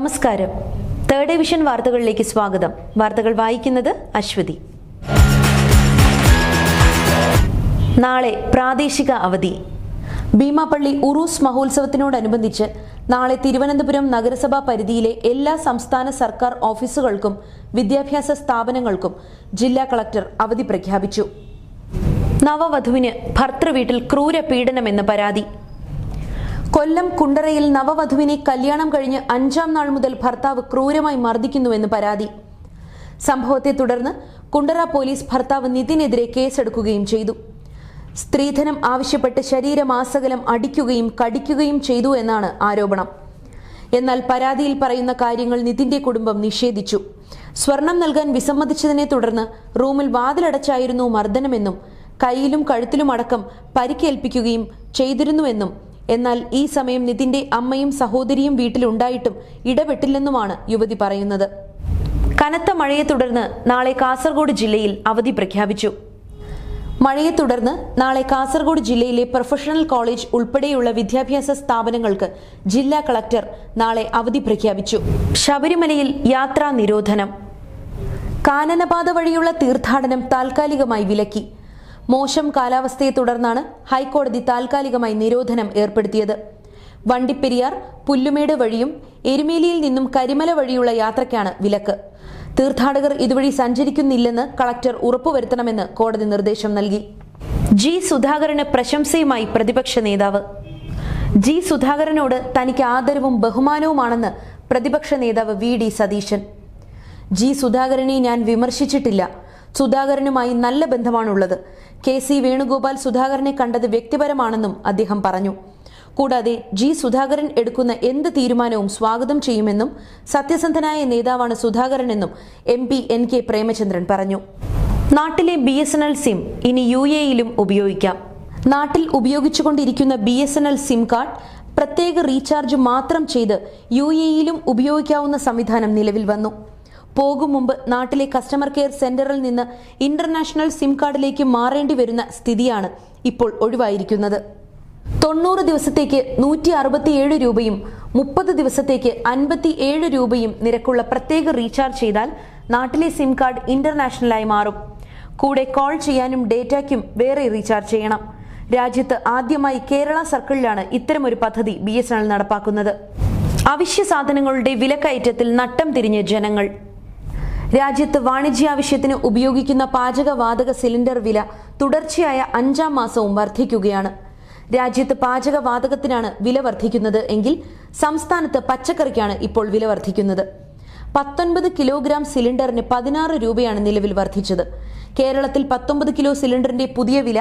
നമസ്കാരം. Third division വാർത്തകളിലേക്ക് സ്വാഗതം. വാർത്തകൾ വായിക്കുന്നത് അശ്വതി. നാളെ പ്രാദേശിക അവധി. ഭീമാപള്ളി ഉറൂസ് മഹോത്സവത്തിനോടനുബന്ധിച്ച് നാളെ തിരുവനന്തപുരം നഗരസഭാ പരിധിയിലെ എല്ലാ സംസ്ഥാന സർക്കാർ ഓഫീസുകൾക്കും വിദ്യാഭ്യാസ സ്ഥാപനങ്ങൾക്കും ജില്ലാ കളക്ടർ അവധി പ്രഖ്യാപിച്ചു. നവവധുവിന് ഭർത്തൃവീട്ടിൽ ക്രൂര പീഡനമെന്ന് പരാതി. കൊല്ലം കുണ്ടറയിൽ നവവധുവിനെ കല്യാണം കഴിഞ്ഞ് അഞ്ചാം നാൾ മുതൽ ഭർത്താവ് ക്രൂരമായി മർദ്ദിക്കുന്നുവെന്ന് പരാതി. സംഭവത്തെ തുടർന്ന് കുണ്ടറ പോലീസ് ഭർത്താവ് നിതിനെതിരെ കേസെടുക്കുകയും ചെയ്തു. സ്ത്രീധനം ആവശ്യപ്പെട്ട് ശരീരമാസകലം അടിക്കുകയും കടിക്കുകയും ചെയ്തു എന്നാണ് ആരോപണം. എന്നാൽ പരാതിയിൽ പറയുന്ന കാര്യങ്ങൾ നിതിന്റെ കുടുംബം നിഷേധിച്ചു. സ്വർണം നൽകാൻ വിസമ്മതിച്ചതിനെ തുടർന്ന് റൂമിൽ വാതിലടച്ചായിരുന്നു മർദ്ദനമെന്നും കൈയിലും കഴുത്തിലുമടക്കം പരിക്കേൽപ്പിക്കുകയും ചെയ്തിരുന്നുവെന്നും എന്നാൽ ഈ സമയം നിതിന്റെ അമ്മയും സഹോദരിയും വീട്ടിലുണ്ടായിട്ടും ഇടപെട്ടില്ലെന്നുമാണ് യുവതി പറയുന്നത്. കനത്ത മഴയെ തുടർന്ന് നാളെ കാസർഗോഡ് ജില്ലയിൽ അവധി പ്രഖ്യാപിച്ചു. മഴയെ തുടർന്ന് നാളെ കാസർഗോഡ് ജില്ലയിലെ പ്രൊഫഷണൽ കോളേജ് ഉൾപ്പെടെയുള്ള വിദ്യാഭ്യാസ സ്ഥാപനങ്ങൾക്ക് ജില്ലാ കളക്ടർ നാളെ അവധി പ്രഖ്യാപിച്ചു. ശബരിമലയിൽ യാത്രാ നിരോധനം. കാനനപാത വഴിയുള്ള തീർത്ഥാടനം താൽക്കാലികമായി വിലക്കി. മോശം കാലാവസ്ഥയെ തുടർന്നാണ് ഹൈക്കോടതി താൽക്കാലികമായി നിരോധനം ഏർപ്പെടുത്തിയത്. വണ്ടിപ്പെരിയാർ പുല്ലുമേട് വഴിയും എരുമേലിയിൽ നിന്നും കരിമല വഴിയുള്ള യാത്രയ്ക്കാണ് വിലക്ക്. തീർത്ഥാടകർ ഇതുവഴി സഞ്ചരിക്കുന്നില്ലെന്ന് കളക്ടർ ഉറപ്പുവരുത്തണമെന്ന് കോടതി നിർദ്ദേശം നൽകി. ജി സുധാകരന് പ്രശംസയുമായി പ്രതിപക്ഷ നേതാവ്. ജി സുധാകരനോട് തനിക്ക് ആദരവും ബഹുമാനവുമാണെന്ന് പ്രതിപക്ഷ നേതാവ് വി ഡി സതീശൻ. ജി സുധാകരനെ ഞാൻ വിമർശിച്ചിട്ടില്ല. സുധാകരനുമായി നല്ല ബന്ധമാണുള്ളത്. കെ സി വേണുഗോപാൽ സുധാകരനെ കണ്ടത് വ്യക്തിപരമാണെന്നും അദ്ദേഹം പറഞ്ഞു. കൂടാതെ ജി സുധാകരൻ എടുക്കുന്ന എന്ത് തീരുമാനവും സ്വാഗതം ചെയ്യുമെന്നും സത്യസന്ധനായ നേതാവാണ് സുധാകരനെന്നും M P N K Premachandran പറഞ്ഞു. നാട്ടിലെ B S N L SIM ഇനി യു എയിലും ഉപയോഗിക്കാം. നാട്ടിൽ ഉപയോഗിച്ചുകൊണ്ടിരിക്കുന്ന B S N L SIM card പ്രത്യേക റീചാർജ് മാത്രം ചെയ്ത് യു എയിലും ഉപയോഗിക്കാവുന്ന സംവിധാനം നിലവിൽ വന്നു. പോകും മുമ്പ് നാട്ടിലെ കസ്റ്റമർ കെയർ സെന്ററിൽ നിന്ന് ഇന്റർനാഷണൽ സിം കാർഡിലേക്ക് മാറേണ്ടി വരുന്ന സ്ഥിതിയാണ് ഇപ്പോൾ ഒഴിവായിരിക്കുന്നത്. തൊണ്ണൂറ് ദിവസത്തേക്ക് നൂറ്റി അറുപത്തിയേഴ് രൂപയും മുപ്പത് ദിവസത്തേക്ക് അൻപത്തി ഏഴ് രൂപയും നിരക്കുള്ള പ്രത്യേക റീചാർജ് ചെയ്താൽ നാട്ടിലെ സിം കാർഡ് ഇന്റർനാഷണലായി മാറും. കൂടെ കോൾ ചെയ്യാനും ഡേറ്റയ്ക്കും വേറെ റീചാർജ് ചെയ്യണം. രാജ്യത്ത് ആദ്യമായി കേരള സർക്കിളിലാണ് ഇത്തരമൊരു പദ്ധതി ബി നടപ്പാക്കുന്നത്. അവശ്യ സാധനങ്ങളുടെ വിലക്കയറ്റത്തിൽ നട്ടം തിരിഞ്ഞ് ജനങ്ങൾ. രാജ്യത്ത് വാണിജ്യാവശ്യത്തിന് ഉപയോഗിക്കുന്ന പാചകവാതക സിലിണ്ടർ വില തുടർച്ചയായ അഞ്ചാം മാസവും വർദ്ധിക്കുകയാണ്. രാജ്യത്ത് പാചകവാതകത്തിനാണ് വില വർദ്ധിക്കുന്നത് എങ്കിൽ സംസ്ഥാനത്ത് പച്ചക്കറിക്കാണ് ഇപ്പോൾ വില വർദ്ധിക്കുന്നത്. പത്തൊൻപത് കിലോഗ്രാം സിലിണ്ടറിന് പതിനാറ് രൂപയാണ് നിലവിൽ വർദ്ധിച്ചത്. കേരളത്തിൽ പത്തൊമ്പത് കിലോ സിലിണ്ടറിന്റെ പുതിയ വില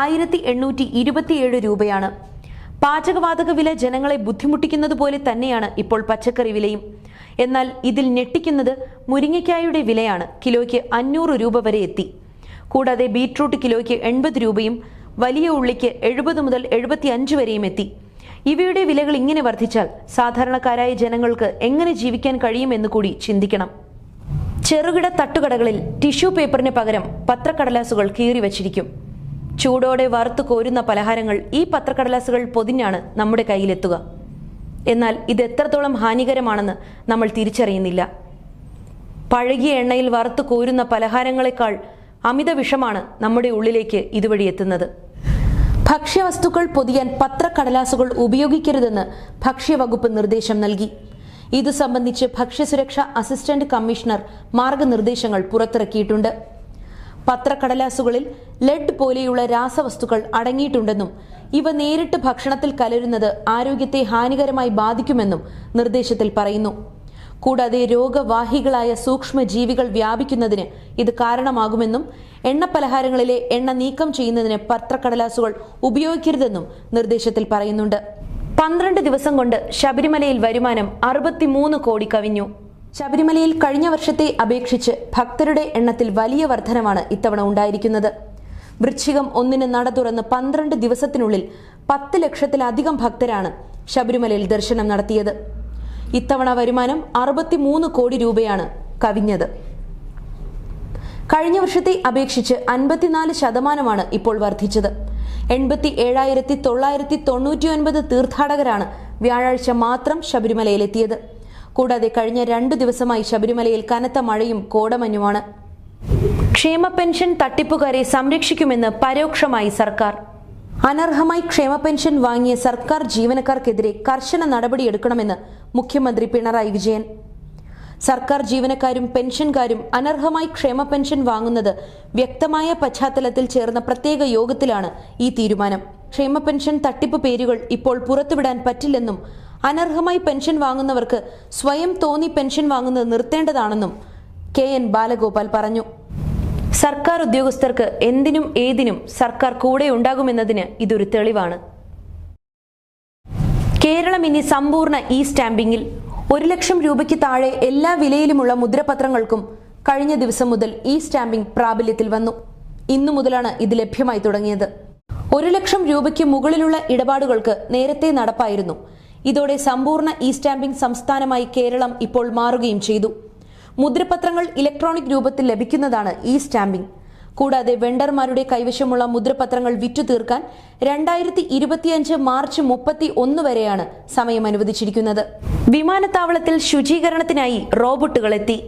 ആയിരത്തി എണ്ണൂറ്റി ഇരുപത്തിയേഴ് രൂപയാണ്. പാചകവാതക വില ജനങ്ങളെ ബുദ്ധിമുട്ടിക്കുന്നത് പോലെ തന്നെയാണ് ഇപ്പോൾ പച്ചക്കറി വിലയും. എന്നാൽ ഇതിൽ ഞെട്ടിക്കുന്നത് മുരിങ്ങയ്ക്കായുടെ വിലയാണ്. കിലോയ്ക്ക് അഞ്ഞൂറ് രൂപ വരെ എത്തി. കൂടാതെ ബീട്രൂട്ട് കിലോയ്ക്ക് എൺപത് രൂപയും വലിയ ഉള്ളിക്ക് എഴുപത് മുതൽ എഴുപത്തി അഞ്ച് വരെയും എത്തി. ഇവയുടെ വിലകൾ ഇങ്ങനെ വർദ്ധിച്ചാൽ സാധാരണക്കാരായ ജനങ്ങൾക്ക് എങ്ങനെ ജീവിക്കാൻ കഴിയുമെന്ന് കൂടി ചിന്തിക്കണം. ചെറുകിട തട്ടുകടകളിൽ ടിഷ്യൂ പേപ്പറിന് പകരം പത്രക്കടലാസുകൾ കീറി വച്ചിരിക്കും ചൂടോടെ വറുത്തു കോരുന്ന പലഹാരങ്ങൾ ഈ പത്രക്കടലാസുകൾ പൊതിഞ്ഞാണ് നമ്മുടെ കയ്യിലെത്തുക. എന്നാൽ ഇത് എത്രത്തോളം ഹാനികരമാണെന്ന് നമ്മൾ തിരിച്ചറിയുന്നില്ല. പഴകിയ എണ്ണയിൽ വറുത്തു കോരുന്ന പലഹാരങ്ങളെക്കാൾ അമിത വിഷമാണ് നമ്മുടെ ഉള്ളിലേക്ക് ഇതുവഴി എത്തുന്നത്. ഭക്ഷ്യവസ്തുക്കൾ പൊതിയാൻ പത്രക്കടലാസുകൾ ഉപയോഗിക്കരുതെന്ന് ഭക്ഷ്യവകുപ്പ് നിർദ്ദേശം നൽകി. ഇതു സംബന്ധിച്ച് ഭക്ഷ്യസുരക്ഷാ അസിസ്റ്റന്റ് കമ്മീഷണർ മാർഗനിർദ്ദേശങ്ങൾ പുറത്തിറക്കിയിട്ടുണ്ട്. പത്രക്കടലാസുകളിൽ ലെഡ് പോലെയുള്ള രാസവസ്തുക്കൾ അടങ്ങിയിട്ടുണ്ടെന്നും ഇവ നേരിട്ട് ഭക്ഷണത്തിൽ കലരുന്നത് ആരോഗ്യത്തെ ഹാനികരമായി ബാധിക്കുമെന്നും നിർദ്ദേശത്തിൽ പറയുന്നു. കൂടാതെ രോഗവാഹികളായ സൂക്ഷ്മജീവികൾ വ്യാപിക്കുന്നതിന് ഇത് കാരണമാകുമെന്നും എണ്ണപ്പലഹാരങ്ങളിലെ എണ്ണ നീക്കം ചെയ്യുന്നതിന് പത്രക്കടലാസുകൾ ഉപയോഗിക്കരുതെന്നും നിർദ്ദേശത്തിൽ പറയുന്നുണ്ട്. പന്ത്രണ്ട് ദിവസം കൊണ്ട് ശബരിമലയിൽ വരുമാനം അറുപത്തിമൂന്ന് കോടി കവിഞ്ഞു. ശബരിമലയിൽ കഴിഞ്ഞ വർഷത്തെ അപേക്ഷിച്ച് ഭക്തരുടെ എണ്ണത്തിൽ വലിയ വർധനമാണ് ഇത്തവണ ഉണ്ടായിരിക്കുന്നത്. വൃശ്ചികം ഒന്നിന് നട തുറന്ന് പന്ത്രണ്ട് ദിവസത്തിനുള്ളിൽ പത്ത് ലക്ഷത്തിലധികം ഭക്തരാണ് ശബരിമലയിൽ ദർശനം നടത്തിയത്. ഇത്തവണ വരുമാനം അറുപത്തിമൂന്ന് കോടി രൂപയാണ് കവിഞ്ഞത്. കഴിഞ്ഞ വർഷത്തെ അപേക്ഷിച്ച് അൻപത്തിനാല് ശതമാനമാണ് ഇപ്പോൾ വർദ്ധിച്ചത്. എൺപത്തി ഏഴായിരത്തി തൊള്ളായിരത്തി തൊണ്ണൂറ്റി ഒൻപത് തീർത്ഥാടകരാണ് വ്യാഴാഴ്ച മാത്രം ശബരിമലയിലെത്തിയത്. കൂടാതെ കഴിഞ്ഞ രണ്ടു ദിവസമായി ശബരിമലയിൽ കനത്ത മഴയും കോടമഞ്ഞുമാണ്. ക്ഷേമ പെൻഷൻ തട്ടിപ്പുകാരെ സംരക്ഷിക്കുമെന്ന് പരോക്ഷമായി സർക്കാർ. അനർഹമായി ക്ഷേമ പെൻഷൻ വാങ്ങിയ സർക്കാർ ജീവനക്കാർക്കെതിരെ കർശന നടപടിയെടുക്കണമെന്ന് മുഖ്യമന്ത്രി പിണറായി വിജയൻ. സർക്കാർ ജീവനക്കാരും പെൻഷൻകാരും അനർഹമായി ക്ഷേമ പെൻഷൻ വാങ്ങുന്നത് വ്യക്തമായ പശ്ചാത്തലത്തിൽ ചേർന്ന പ്രത്യേക യോഗത്തിലാണ് ഈ തീരുമാനം. ക്ഷേമ പെൻഷൻ തട്ടിപ്പ് പേരുകൾ ഇപ്പോൾ പുറത്തുവിടാൻ പറ്റില്ലെന്നും അനർഹമായി പെൻഷൻ വാങ്ങുന്നവർക്ക് സ്വയം തോന്നി പെൻഷൻ വാങ്ങുന്നത് നിർത്തേണ്ടതാണെന്നും കെ എൻ ബാലഗോപാൽ പറഞ്ഞു. സർക്കാർ ഉദ്യോഗസ്ഥർക്ക് എന്തിനും ഏതിനും സർക്കാർ കൂടെ ഉണ്ടാകുമെന്നതിന് ഇതൊരു തെളിവാണ്. കേരളം ഇനി സമ്പൂർണ ഇ സ്റ്റാമ്പിംഗിൽ ഒരു ലക്ഷം രൂപയ്ക്ക് താഴെ എല്ലാ വിലയിലുമുള്ള മുദ്രപത്രങ്ങൾക്കും കഴിഞ്ഞ ദിവസം മുതൽ ഇ സ്റ്റാമ്പിംഗ് പ്രാബല്യത്തിൽ വന്നു. ഇന്നു മുതലാണ് ഇത് ലഭ്യമായി തുടങ്ങിയത്. ഒരു ലക്ഷം രൂപയ്ക്ക് മുകളിലുള്ള ഇടപാടുകൾക്ക് നേരത്തെ നടപ്പായിരുന്നു. ഇതോടെ സമ്പൂർണ ഇ സ്റ്റാമ്പിംഗ് സംസ്ഥാനമായി കേരളം ഇപ്പോൾ മാറുകയും ചെയ്തു. മുദ്രപത്രങ്ങൾ ഇലക്ട്രോണിക് രൂപത്തിൽ ലഭിക്കുന്നതാണ് ഇ സ്റ്റാമ്പിംഗ് കൂടാതെ വെണ്ടർമാരുടെ കൈവശമുള്ള മുദ്രപത്രങ്ങൾ വിറ്റു തീർക്കാൻ രണ്ടായിരത്തി ഇരുപത്തിയഞ്ച് മാർച്ച് മുപ്പത്തി ഒന്ന് വരെയാണ് സമയം അനുവദിച്ചിരിക്കുന്നത്. വിമാനത്താവളത്തിൽ ശുചീകരണത്തിനായി റോബോട്ടുകൾ എത്തി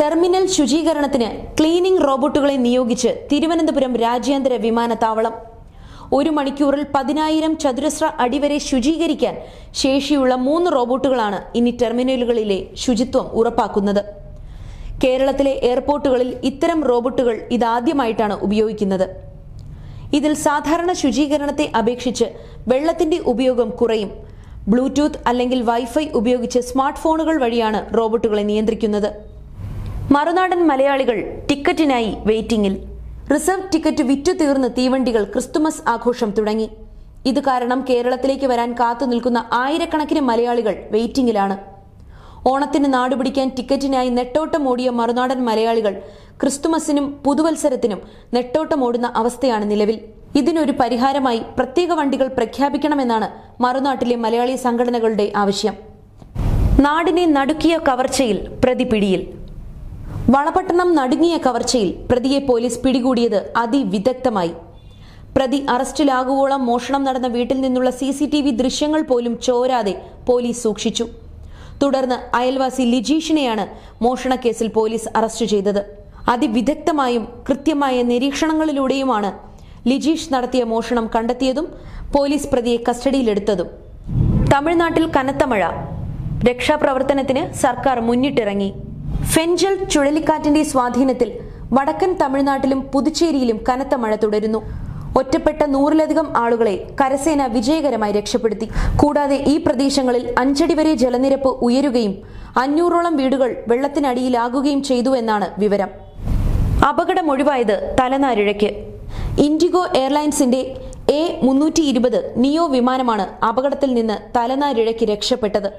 ടെർമിനൽ ശുചീകരണത്തിന് ക്ലീനിംഗ് റോബോട്ടുകളെ നിയോഗിച്ച് തിരുവനന്തപുരം രാജ്യാന്തര വിമാനത്താവളം. ഒരു മണിക്കൂറിൽ പതിനായിരം ചതുരശ്ര അടി വരെ ശുചീകരിക്കാൻ ശേഷിയുള്ള മൂന്ന് റോബോട്ടുകളാണ് ഇനി ടെർമിനലുകളിലെ ശുചിത്വം ഉറപ്പാക്കുന്നത്. കേരളത്തിലെ എയർപോർട്ടുകളിൽ ഇത്തരം റോബോട്ടുകൾ ഇതാദ്യമായിട്ടാണ് ഉപയോഗിക്കുന്നത്. ഇതിൽ സാധാരണ ശുചീകരണത്തെ അപേക്ഷിച്ച് വെള്ളത്തിന്റെ ഉപയോഗം കുറയും. ബ്ലൂടൂത്ത് അല്ലെങ്കിൽ വൈഫൈ ഉപയോഗിച്ച് സ്മാർട്ട് ഫോണുകൾ വഴിയാണ് റോബോട്ടുകളെ നിയന്ത്രിക്കുന്നത്. മറുനാടൻ മലയാളികൾ ടിക്കറ്റിനായി വെയിറ്റിംഗിൽ. റിസർവ് ടിക്കറ്റ് വിറ്റു തീർന്ന് തീവണ്ടികൾ ക്രിസ്തുമസ് ആഘോഷം തുടങ്ങി. ഇത് കാരണം കേരളത്തിലേക്ക് വരാൻ കാത്തു നിൽക്കുന്ന ആയിരക്കണക്കിന് മലയാളികൾ വെയിറ്റിംഗിലാണ്. ഓണത്തിന് നാടുപിടിക്കാൻ ടിക്കറ്റിനായി നെട്ടോട്ടമോടിയ മറുനാടൻ മലയാളികൾ ക്രിസ്തുമസിനും പുതുവത്സരത്തിനും നെട്ടോട്ടമോടുന്ന അവസ്ഥയാണ് നിലവിൽ. ഇതിനൊരു പരിഹാരമായി പ്രത്യേക വണ്ടികൾ പ്രഖ്യാപിക്കണമെന്നാണ് മറുനാട്ടിലെ മലയാളി സംഘടനകളുടെ ആവശ്യം. നാടിനെ നടുക്കിയ കവർച്ചയിൽ പ്രതി പിടിയിൽ വളപട്ടണം നടുങ്ങിയ കവർച്ചയിൽ പ്രതിയെ പോലീസ് പിടികൂടിയത് അതിവിദഗ്ധമായി. പ്രതി അറസ്റ്റിലാകുവോളം മോഷണം നടന്ന വീട്ടിൽ നിന്നുള്ള സി സി ടി വി ദൃശ്യങ്ങൾ പോലും ചോരാതെ പോലീസ് സൂക്ഷിച്ചു. തുടർന്ന് അയൽവാസി ലിജീഷിനെയാണ് മോഷണക്കേസിൽ പോലീസ് അറസ്റ്റ് ചെയ്തത്. അതിവിദഗ്ധമായും കൃത്യമായ നിരീക്ഷണങ്ങളിലൂടെയുമാണ് ലിജീഷ് നടത്തിയ മോഷണം കണ്ടെത്തിയതും പോലീസ് പ്രതിയെ കസ്റ്റഡിയിലെടുത്തതും. തമിഴ്നാട്ടിൽ കനത്ത മഴ. രക്ഷാപ്രവർത്തനത്തിന് സർക്കാർ മുന്നിട്ടിറങ്ങി. ഫെൻജൽ ചുഴലിക്കാറ്റിന്റെ സ്വാധീനത്തിൽ വടക്കൻ തമിഴ്നാട്ടിലും പുതുച്ചേരിയിലും കനത്ത മഴ തുടരുന്നു. ഒറ്റപ്പെട്ട നൂറിലധികം ആളുകളെ കരസേന വിജയകരമായി രക്ഷപ്പെടുത്തി. കൂടാതെ ഈ പ്രദേശങ്ങളിൽ അഞ്ചടി വരെ ജലനിരപ്പ് ഉയരുകയും അഞ്ഞൂറോളം വീടുകൾ വെള്ളത്തിനടിയിലാകുകയും ചെയ്തു എന്നാണ് വിവരം. അപകടം ഒഴിവായത് തലനാരിഴയ്ക്ക്. ഇൻഡിഗോ എയർലൈൻസിന്റെ എ മുന്നൂറ്റി ഇരുപത് നിയോ വിമാനമാണ് അപകടത്തിൽ നിന്ന് തലനാരിഴയ്ക്ക് രക്ഷപ്പെട്ടത്.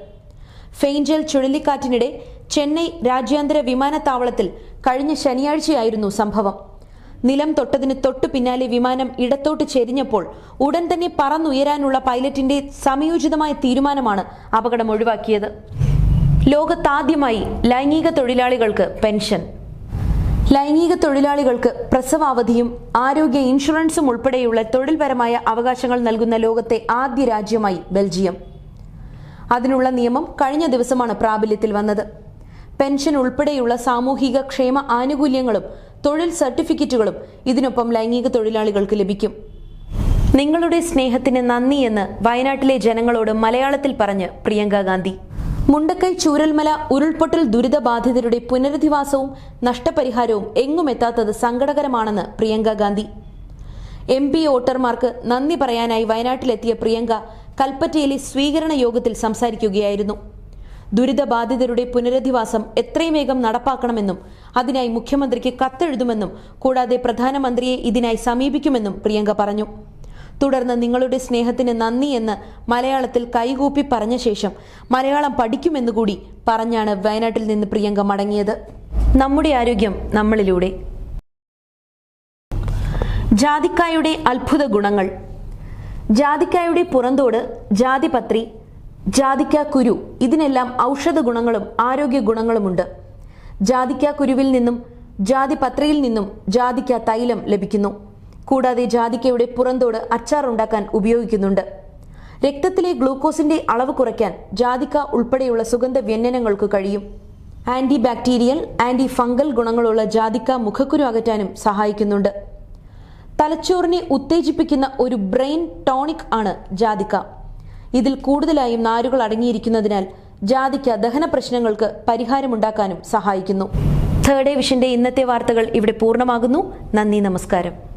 ഫെയ്ഞ്ചൽ ചുഴലിക്കാറ്റിനിടെ ചെന്നൈ രാജ്യാന്തര വിമാനത്താവളത്തിൽ കഴിഞ്ഞ ശനിയാഴ്ചയായിരുന്നു സംഭവം. നിലം തൊട്ടതിന് തൊട്ടു പിന്നാലെ വിമാനം ഇടത്തോട്ട് ചെരിഞ്ഞപ്പോൾ ഉടൻ തന്നെ പറന്നുയരാനുള്ള പൈലറ്റിന്റെ സമയോചിതമായ തീരുമാനമാണ് അപകടം ഒഴിവാക്കിയത്. ലോകത്താദ്യമായി ലൈംഗിക തൊഴിലാളികൾക്ക് പെൻഷൻ. ലൈംഗിക തൊഴിലാളികൾക്ക് പ്രസവാവധിയും ആരോഗ്യ ഇൻഷുറൻസും ഉൾപ്പെടെയുള്ള തൊഴിൽപരമായ അവകാശങ്ങൾ നൽകുന്ന ലോകത്തെ ആദ്യ രാജ്യമായി ബെൽജിയം. അതിനുള്ള നിയമം കഴിഞ്ഞ ദിവസമാണ് പ്രാബല്യത്തിൽ വന്നത്. പെൻഷൻ ഉൾപ്പെടെയുള്ള സാമൂഹിക ക്ഷേമ ആനുകൂല്യങ്ങളും തൊഴിൽ സർട്ടിഫിക്കറ്റുകളും ഇതിനൊപ്പം ലൈംഗിക തൊഴിലാളികൾക്ക് ലഭിക്കും. നിങ്ങളുടെ സ്നേഹത്തിന് നന്ദി എന്ന് വയനാട്ടിലെ ജനങ്ങളോട് മലയാളത്തിൽ പറഞ്ഞ് പ്രിയങ്ക ഗാന്ധി. മുണ്ടക്കൈ ചൂരൽമല ഉരുൾപൊട്ടൽ ദുരിതബാധിതരുടെ പുനരധിവാസവും നഷ്ടപരിഹാരവും എങ്ങും എത്താത്തത് സങ്കടകരമാണെന്ന് പ്രിയങ്ക ഗാന്ധി. എം പി വോട്ടർമാർക്ക് നന്ദി പറയാനായി വയനാട്ടിലെത്തിയ പ്രിയങ്ക കൽപ്പറ്റയിലെ സ്വീകരണ യോഗത്തിൽ സംസാരിക്കുകയായിരുന്നു. ദുരിതബാധിതരുടെ പുനരധിവാസം എത്രയും വേഗം നടപ്പാക്കണമെന്നും അതിനായി മുഖ്യമന്ത്രിക്ക് കത്തെഴുതുമെന്നും കൂടാതെ പ്രധാനമന്ത്രിയെ ഇതിനായി സമീപിക്കുമെന്നും പ്രിയങ്ക പറഞ്ഞു. തുടർന്ന് നിങ്ങളുടെ സ്നേഹത്തിന് നന്ദി എന്ന് മലയാളത്തിൽ കൈകൂപ്പി പറഞ്ഞ ശേഷം മലയാളം പഠിക്കുമെന്നുകൂടി പറഞ്ഞാണ് വയനാട്ടിൽ നിന്ന് പ്രിയങ്ക മടങ്ങിയത്. നമ്മുടെ ആരോഗ്യം നമ്മളിലൂടെ. ജാതിക്കായുടെ അത്ഭുത ഗുണങ്ങൾ. ജാതിക്കായുടെ പുറന്തോട് ജാതിപത്രി ജാതിക്ക കുരു. ഇതിനെല്ലാം ഔഷധ ഗുണങ്ങളും ആരോഗ്യ ഗുണങ്ങളുമുണ്ട്. ജാതിക്ക കുരുവിൽ നിന്നും ജാതി പത്രയിൽ നിന്നും ജാതിക്ക തൈലം ലഭിക്കുന്നു. കൂടാതെ ജാതിക്കയുടെ പുറന്തോട് അച്ചാർ ഉണ്ടാക്കാൻ ഉപയോഗിക്കുന്നുണ്ട്. രക്തത്തിലെ ഗ്ലൂക്കോസിന്റെ അളവ് കുറയ്ക്കാൻ ജാതിക്ക ഉൾപ്പെടെയുള്ള സുഗന്ധ വ്യഞ്ജനങ്ങൾക്ക് കഴിയും. ആന്റി ബാക്ടീരിയൽ ആന്റി ഫംഗൽ ഗുണങ്ങളുള്ള ജാതിക്ക മുഖക്കുരു അകറ്റാനും സഹായിക്കുന്നുണ്ട്. തലച്ചോറിനെ ഉത്തേജിപ്പിക്കുന്ന ഒരു ബ്രെയിൻ ടോണിക് ആണ് ജാതിക്ക. ഇതിൽ കൂടുതലായും നാരുകൾ അടങ്ങിയിരിക്കുന്നതിനാൽ ജാതിക്ക ദഹന പ്രശ്നങ്ങൾക്ക് പരിഹാരമുണ്ടാക്കാനും സഹായിക്കുന്നു. തേർഡ് വിഷന്റെ ഇന്നത്തെ വാർത്തകൾ ഇവിടെ പൂർണമാകുന്നു. നന്ദി നമസ്കാരം.